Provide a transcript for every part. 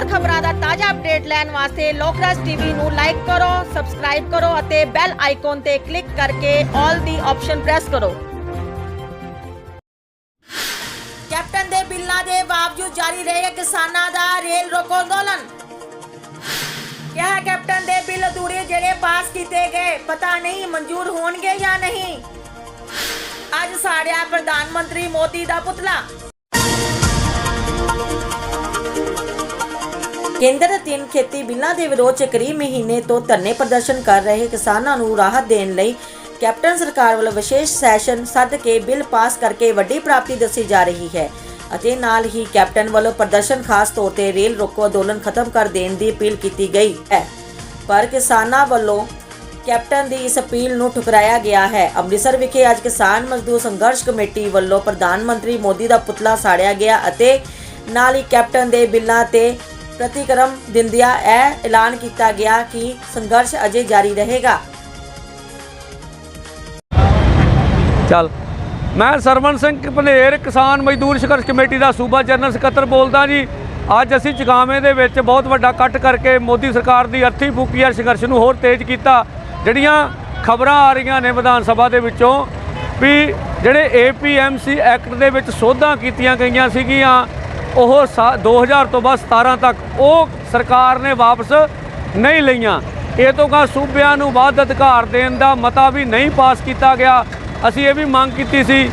ਹੋਰ ਖਬਰਾਂ ਦਾ ਤਾਜ਼ਾ ਅਪਡੇਟ ਲੈਣ ਵਾਸਤੇ ਲੋਕਰਾਜ ਟੀਵੀ ਨੂੰ ਲਾਈਕ ਕਰੋ ਸਬਸਕ੍ਰਾਈਬ ਕਰੋ ਅਤੇ ਬੈਲ ਆਈਕਨ ਤੇ ਕਲਿੱਕ ਕਰਕੇ 올 ਦੀ ਆਪਸ਼ਨ ਪ੍ਰੈਸ ਕਰੋ। ਕੈਪਟਨ ਦੇ ਬਿੱਲਾਂ ਦੇ ਬਾਵਜੂਦ ਜਾਰੀ ਰਹੇਗਾ ਕਿਸਾਨਾਂ ਦਾ ਰੇਲ ਰੋਕੋ ਅੰਦੋਲਨ। ਕਿਹਾ ਕੈਪਟਨ ਦੇ ਬਿੱਲ ਅਧੂਰੇ ਜਿਹੜੇ ਪਾਸ ਕੀਤੇ ਗਏ, ਪਤਾ ਨਹੀਂ ਮਨਜ਼ੂਰ ਹੋਣਗੇ ਜਾਂ ਨਹੀਂ। ਅੱਜ ਸਾੜਿਆ ਪ੍ਰਧਾਨ ਮੰਤਰੀ ਮੋਦੀ ਦਾ ਪੁਤਲਾ। ਕੇਂਦਰ ਦੇ ਤਿੰਨ ਖੇਤੀ ਬਿੱਲਾਂ ਦੇ ਵਿਰੋਧ 'ਚ ਕਰੀਬ ਮਹੀਨੇ ਤੋਂ ਧਰਨੇ ਪ੍ਰਦਰਸ਼ਨ ਕਰ ਰਹੇ ਕਿਸਾਨਾਂ ਨੂੰ ਰਾਹਤ ਦੇਣ ਲਈ ਕੈਪਟਨ ਸਰਕਾਰ ਵੱਲੋਂ ਵਿਸ਼ੇਸ਼ ਸੈਸ਼ਨ ਸੱਦ ਕੇ ਬਿੱਲ ਪਾਸ ਕਰਕੇ ਵੱਡੀ ਪ੍ਰਾਪਤੀ ਦੱਸੀ ਜਾ ਰਹੀ ਹੈ ਅਤੇ ਨਾਲ ਹੀ ਕੈਪਟਨ ਵੱਲੋਂ ਪ੍ਰਦਰਸ਼ਨ ਖਾਸ ਤੌਰ ਤੇ ਰੇਲ ਰੋਕੋ ਅੰਦੋਲਨ ਖਤਮ ਕਰ ਦੇਣ ਦੀ ਅਪੀਲ ਕੀਤੀ ਗਈ ਹੈ। ਪਰ ਕਿਸਾਨਾਂ ਵੱਲੋਂ ਕੈਪਟਨ ਦੀ ਇਸ ਅਪੀਲ ਨੂੰ ਠੁਕਰਾਇਆ ਗਿਆ ਹੈ। ਅੰਮ੍ਰਿਤਸਰ ਵਿਖੇ ਅੱਜ ਕਿਸਾਨ ਮਜ਼ਦੂਰ ਸੰਘਰਸ਼ ਕਮੇਟੀ ਵੱਲੋਂ ਪ੍ਰਧਾਨ ਮੰਤਰੀ ਮੋਦੀ ਦਾ ਪੁਤਲਾ ਸਾੜਿਆ ਗਿਆ ਅਤੇ ਨਾਲ ਹੀ ਕੈਪਟਨ ਦੇ ਬਿੱਲਾਂ ਤੇ ਪ੍ਰਤੀਕਰਮ ਦਿੰਦਿਆਂ ਇਹ ਐਲਾਨ ਕੀਤਾ ਗਿਆ ਕਿ ਸੰਘਰਸ਼ ਅਜੇ ਜਾਰੀ ਰਹੇਗਾ। ਚੱਲ। ਮੈਂ ਸਰਵਨ ਸਿੰਘ ਭਨੇਰ ਕਿਸਾਨ ਮਜ਼ਦੂਰ ਸੰਘਰਸ਼ ਕਮੇਟੀ ਦਾ ਸੂਬਾ ਜਨਰਲ ਸਕੱਤਰ ਬੋਲਦਾ ਜੀ। ਅੱਜ ਅਸੀਂ ਚਗਾਵੇਂ ਦੇ ਵਿੱਚ ਬਹੁਤ ਵੱਡਾ ਇਕੱਠ ਕਰਕੇ ਮੋਦੀ ਸਰਕਾਰ ਦੀ ਅਰਥੀ ਫੂਕੀ ਆ ਸੰਘਰਸ਼ ਨੂੰ ਹੋਰ ਤੇਜ਼ ਕੀਤਾ। ਜਿਹੜੀਆਂ ਖਬਰਾਂ ਆ ਰਹੀਆਂ ਨੇ ਵਿਧਾਨ ਸਭਾ ਦੇ ਵਿੱਚੋਂ ਵੀ ਜਿਹੜੇ ਏਪੀਐਮਸੀ ਐਕਟ ਦੇ ਵਿੱਚ ਸੋਧਾਂ ਕੀਤੀਆਂ ਗਈਆਂ ਸੀਗੀਆਂ ਉਹ ਸਾ- 2000 ਤੋਂ ਬਾਅਦ 17 ਤੱਕ ਉਹ ਸਰਕਾਰ ਨੇ ਵਾਪਸ ਨਹੀਂ ਲਈਆਂ। ਇਹ ਤੋਂ ਗਾ ਸੂਬਿਆਂ ਨੂੰ ਵੱਧ ਅਧਿਕਾਰ ਦੇਣ ਦਾ ਮਤਾ ਵੀ ਨਹੀਂ ਪਾਸ ਕੀਤਾ ਗਿਆ। ਅਸੀਂ ਇਹ ਵੀ ਮੰਗ ਕੀਤੀ ਸੀ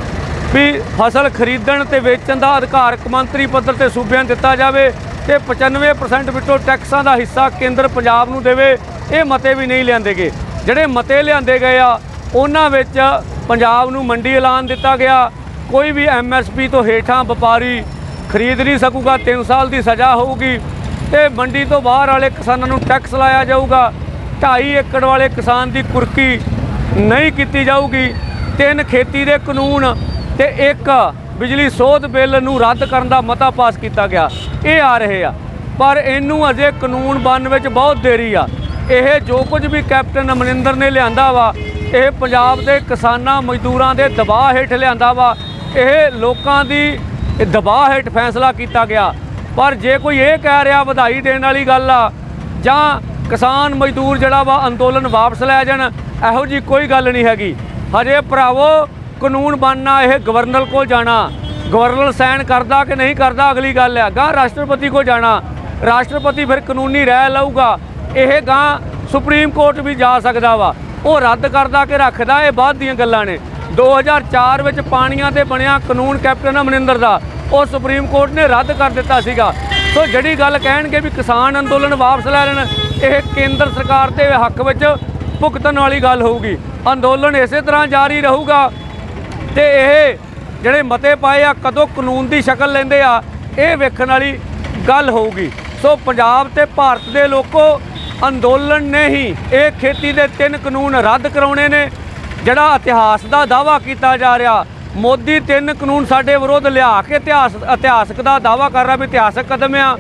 ਵੀ ਫਸਲ ਖਰੀਦਣ ਤੇ ਵੇਚਣ ਦਾ ਅਧਿਕਾਰ ਮੰਤਰੀ ਪੱਧਰ ਤੇ ਸੂਬਿਆਂ ਨੂੰ ਦਿੱਤਾ ਜਾਵੇ ਤੇ 95% ਵਿੱਚੋਂ ਟੈਕਸਾਂ ਦਾ ਹਿੱਸਾ ਕੇਂਦਰ ਪੰਜਾਬ ਨੂੰ ਦੇਵੇ। ਇਹ ਮਤੇ ਵੀ ਨਹੀਂ ਲਿਆਂਦੇ ਗਏ। ਜਿਹੜੇ ਮਤੇ ਲਿਆਂਦੇ ਗਏ ਆ, ਉਹਨਾਂ ਵਿੱਚ ਪੰਜਾਬ ਨੂੰ ਮੰਡੀ ਐਲਾਨ ਦਿੱਤਾ ਗਿਆ। ਕੋਈ ਵੀ ਐਮਐਸਪੀ ਤੋਂ ਹੇਠਾਂ ਵਪਾਰੀ ਖਰੀਦ ਨਹੀਂ ਸਕੂਗਾ 3 ਸਾਲ ਦੀ ਸਜ਼ਾ ਹੋਊਗੀ ਤੇ ਮੰਡੀ ਤੋਂ ਬਾਹਰ ਵਾਲੇ ਕਿਸਾਨਾਂ ਨੂੰ ਟੈਕਸ ਲਾਇਆ ਜਾਊਗਾ। 2.5 ਏਕੜ ਵਾਲੇ ਕਿਸਾਨ ਦੀ ਕੁਰਕੀ ਨਹੀਂ ਕੀਤੀ ਜਾਊਗੀ। ਤਿੰਨ ਖੇਤੀ ਦੇ ਕਾਨੂੰਨ ਤੇ ਇੱਕ ਬਿਜਲੀ ਸੋਧ ਬਿੱਲ ਨੂੰ ਰੱਦ ਕਰਨ ਦਾ ਮਤਾ ਪਾਸ ਕੀਤਾ ਗਿਆ। ਇਹ ਆ ਰਹੇ ਆ। ਪਰ ਇਹਨੂੰ ਅਜੇ ਕਾਨੂੰਨ ਬਣਨ ਵਿੱਚ ਬਹੁਤ ਦੇਰੀ ਆ। ਇਹ ਜੋ ਕੁਝ ਵੀ ਕੈਪਟਨ ਅਮਰਿੰਦਰ ਨੇ ਲਿਆਂਦਾ ਵਾ, ਇਹ ਪੰਜਾਬ ਦੇ ਕਿਸਾਨਾਂ ਮਜ਼ਦੂਰਾਂ ਦੇ ਦਬਾਅ ਹੇਠ ਲਿਆਂਦਾ ਵਾ। ਇਹ ਲੋਕਾਂ ਦੀ ਇਹ ਦਬਾਅ ਹੇਠ ਫੈਸਲਾ ਕੀਤਾ ਗਿਆ। ਪਰ ਜੇ ਕੋਈ ਇਹ ਕਹਿ ਰਿਹਾ, ਵਧਾਈ ਦੇਣ ਵਾਲੀ ਗੱਲ ਆ, ਜਾਂ ਕਿਸਾਨ ਮਜ਼ਦੂਰ ਜਿਹੜਾ ਵਾ ਅੰਦੋਲਨ ਵਾਪਸ ਲੈ ਜਾਣ, ਇਹੋ ਜੀ ਕੋਈ ਗੱਲ ਨਹੀਂ ਹੈਗੀ। ਹਜੇ ਭਰਾਵੋ, ਕਾਨੂੰਨ ਬਣਨਾ, ਇਹ ਗਵਰਨਰ ਕੋਲ ਜਾਣਾ, ਗਵਰਨਰ ਸਾਈਨ ਕਰਦਾ ਕਿ ਨਹੀਂ ਕਰਦਾ, ਅਗਲੀ ਗੱਲ ਆ ਗਾਂ ਰਾਸ਼ਟਰਪਤੀ ਕੋਲ ਜਾਣਾ, ਰਾਸ਼ਟਰਪਤੀ ਫਿਰ ਕਾਨੂੰਨੀ ਰਾਏ ਲਊਗਾ। ਇਹ ਗਾਂ ਸੁਪਰੀਮ ਕੋਰਟ ਵੀ ਜਾ ਸਕਦਾ ਵਾ। ਉਹ ਰੱਦ ਕਰਦਾ ਕਿ ਰੱਖਦਾ, ਇਹ ਬਾਅਦ ਦੀਆਂ ਗੱਲਾਂ ਨੇ। 2004 ਵਿੱਚ ਪਾਣੀਆਂ ਤੇ ਬਣਿਆ ਕਾਨੂੰਨ ਕੈਪਟਨ ਅਮਰਿੰਦਰ ਦਾ, ਉਹ ਸੁਪਰੀਮ ਕੋਰਟ ਨੇ ਰੱਦ ਕਰ ਦਿੱਤਾ ਸੀਗਾ। ਸੋ ਜਿਹੜੀ ਗੱਲ ਕਹਿਣਗੇ ਵੀ ਕਿਸਾਨ ਅੰਦੋਲਨ ਵਾਪਸ ਲੈ ਲੈਣ, ਇਹ ਕੇਂਦਰ ਸਰਕਾਰ ਦੇ ਹੱਕ ਵਿੱਚ ਭੁਗਤਣ ਵਾਲੀ ਗੱਲ ਹੋਊਗੀ। ਅੰਦੋਲਨ ਇਸੇ ਤਰ੍ਹਾਂ ਜਾਰੀ ਰਹੂਗਾ ਤੇ ਇਹ ਜਿਹੜੇ ਮਤੇ ਪਾਏ ਆ, ਕਦੋਂ ਕਾਨੂੰਨ ਦੀ ਸ਼ਕਲ ਲੈਂਦੇ ਆ, ਇਹ ਵੇਖਣ ਵਾਲੀ ਗੱਲ ਹੋਊਗੀ। ਸੋ ਪੰਜਾਬ ਤੇ ਭਾਰਤ ਦੇ ਲੋਕੋ, ਅੰਦੋਲਨ ਨੇ ਹੀ ਇਹ ਖੇਤੀ ਦੇ ਤਿੰਨ ਕਾਨੂੰਨ ਰੱਦ ਕਰਾਉਣੇ ਨੇ। ਜਿਹੜਾ ਇਤਿਹਾਸ ਦਾ ਦਾਵਾ ਕੀਤਾ ਜਾ ਰਿਹਾ, ਮੋਦੀ ਤਿੰਨ ਕਾਨੂੰਨ ਸਾਡੇ ਵਿਰੁੱਧ ਲਿਆ ਕੇ ਇਤਿਹਾਸ, ਇਤਿਹਾਸਕ ਦਾ ਦਾਵਾ ਕਰ ਰਿਹਾ ਵੀ ਇਤਿਹਾਸਕ ਕਦਮ ਆ।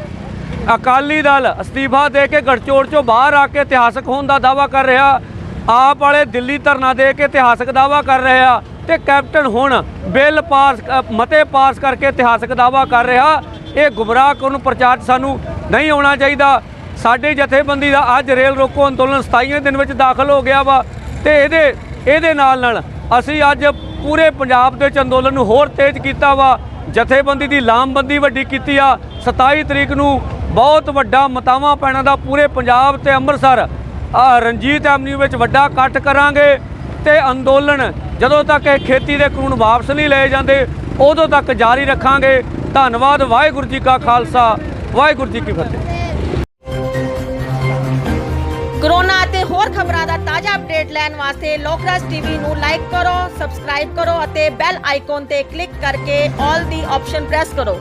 ਅਕਾਲੀ ਦਲ ਅਸਤੀਫਾ ਦੇ ਕੇ ਗੜਚੋੜ ਚੋਂ ਬਾਹਰ ਆ ਕੇ ਇਤਿਹਾਸਕ ਹੋਣ ਦਾ ਦਾਵਾ ਕਰ ਰਿਹਾ। ਆਪ ਵਾਲੇ ਦਿੱਲੀ ਧਰਨਾ ਦੇ ਕੇ ਇਤਿਹਾਸਕ ਦਾਵਾ ਕਰ ਰਿਹਾ ਆ ਤੇ ਕੈਪਟਨ ਹੁਣ ਬਿੱਲ ਪਾਸ ਮਤੇ ਪਾਸ ਕਰਕੇ ਇਤਿਹਾਸਕ ਦਾਵਾ ਕਰ ਰਿਹਾ। ਇਹ ਗੁੰਮਰਾਹ ਕਰਨ ਪ੍ਰਚਾਰ 'ਚ ਸਾਨੂੰ ਨਹੀਂ ਆਉਣਾ ਚਾਹੀਦਾ। ਸਾਡੇ ਜਥੇਬੰਦੀ ਦਾ ਅੱਜ ਰੇਲ ਰੋਕੋ ਅੰਦੋਲਨ 27ਵੇਂ ਦਿਨ ਵਿੱਚ ਦਾਖਲ ਹੋ ਗਿਆ ਵਾ ਤੇ ਇਹਦੇ ਇਹਦੇ ਨਾਲ ਨਾਲ ਅਸੀਂ ਅੱਜ ਪੂਰੇ ਪੰਜਾਬ ਦੇ ਵਿੱਚ ਅੰਦੋਲਨ ਨੂੰ ਹੋਰ ਤੇਜ਼ ਕੀਤਾ ਵਾ। ਜਥੇਬੰਦੀ ਦੀ ਲਾਮਬੰਦੀ ਵੱਡੀ ਕੀਤੀ ਆ। 27 ਤਰੀਕ ਨੂੰ ਬਹੁਤ ਵੱਡਾ ਮਤਾਵਾਂ ਪੈਣਾ ਦਾ ਪੂਰੇ ਪੰਜਾਬ ਤੇ ਅੰਮ੍ਰਿਤਸਰ ਰਣਜੀਤ ਐਵਨਿਊ ਵਿੱਚ ਵੱਡਾ ਇਕੱਠ ਕਰਾਂਗੇ ਤੇ ਅੰਦੋਲਨ ਜਦੋਂ ਤੱਕ ਇਹ ਖੇਤੀ ਦੇ ਕਾਨੂੰਨ ਵਾਪਸ ਨਹੀਂ ਲਏ ਜਾਂਦੇ, ਉਦੋਂ ਤੱਕ ਜਾਰੀ ਰੱਖਾਂਗੇ। ਧੰਨਵਾਦ, ਵਾਹਿਗੁਰੂ ਜੀ ਕਾ ਖਾਲਸਾ, ਵਾਹਿਗੁਰੂ ਜੀ ਕੀ ਫਤਿਹ। ਕਰੋਨਾ ਹੋਰ ਖਬਰਾਂ ਦਾ ਤਾਜ਼ਾ ਅਪਡੇਟ ਲੈਣ ਵਾਸਤੇ ਲੋਕਰਾਜ ਟੀਵੀ ਨੂੰ ਲਾਈਕ ਕਰੋ, ਸਬਸਕ੍ਰਾਈਬ ਕਰੋ ਅਤੇ ਬੈਲ ਆਈਕਨ ਤੇ ਕਲਿੱਕ ਕਰਕੇ 올 ਦੀ ਆਪਸ਼ਨ ਪ੍ਰੈਸ ਕਰੋ।